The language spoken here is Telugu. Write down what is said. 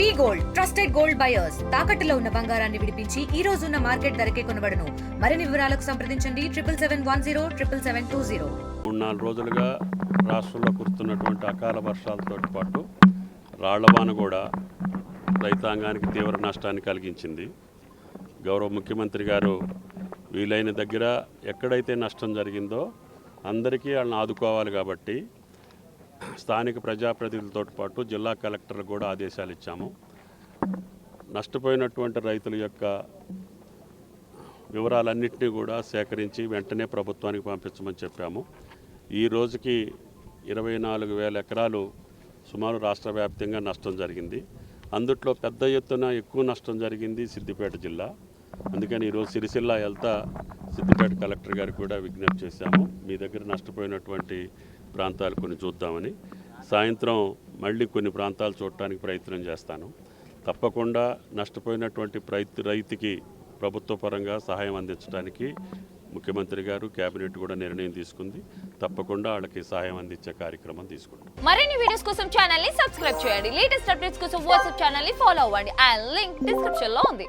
We gold trusted gold buyers. తాకట్టులో ఉన్న బంగారాన్ని విడిపించి ఈ రోజు ఉన్న మార్కెట్ ధరకే కొనబడను. మరిన్ని వివరాలకు సంప్రదించండి. Triple seven one zero triple seven two zero. మూడు నాలుగు రోజులుగా రాష్ట్రంలో కురుస్తున్నటువంటి అకాల వర్షాలతో పాటు రాళ్ళవాన కూడా రైతాంగానికి తీవ్ర నష్టాన్ని కలిగించింది. గౌరవ ముఖ్యమంత్రి గారు వీలైన దగ్గర ఎక్కడైతే నష్టం జరిగిందో అందరికీ వాళ్ళని ఆదుకోవాలి కాబట్టి స్థానిక ప్రజాప్రతినిధులతో పాటు జిల్లా కలెక్టర్లు కూడా ఆదేశాలు ఇచ్చాము. నష్టపోయినటువంటి రైతుల యొక్క వివరాలన్నింటినీ కూడా సేకరించి వెంటనే ప్రభుత్వానికి పంపించమని చెప్పాము. ఈ రోజుకి ఇరవై నాలుగు వేల ఎకరాలు సుమారు రాష్ట్ర వ్యాప్తంగా నష్టం జరిగింది. అందుట్లో పెద్ద ఎత్తున ఎక్కువ నష్టం జరిగింది సిద్దిపేట జిల్లా. అందుకని ఈరోజు సిరిసిల్ల వెళ్తా సిద్దిపేట కలెక్టర్ గారికి కూడా విజ్ఞప్తి చేశాము. మీ దగ్గర నష్టపోయినటువంటి ప్రాంతాలు కొన్ని చూద్దామని. సాయంత్రం మళ్ళీ కొన్ని ప్రాంతాలు చూడటానికి ప్రయత్నం చేస్తాను. తప్పకుండా నష్టపోయినటువంటి రైతు రైతుకి ప్రభుత్వ పరంగా సహాయం అందించడానికి ముఖ్యమంత్రి గారు కేబినెట్ కూడా నిర్ణయం తీసుకుంది. తప్పకుండా వాళ్ళకి సహాయం అందించే కార్యక్రమం తీసుకుంటాం. మరిన్ని వీడియోస్ కోసం ఛానల్ని సబ్స్క్రైబ్ చేయండి. లేటెస్ట్ అప్డేట్స్ కోసం వాట్సాప్ ఛానల్ని ఫాలో అవ్వండి. అండ్ లింక్ డిస్క్రిప్షన్లో ఉంది.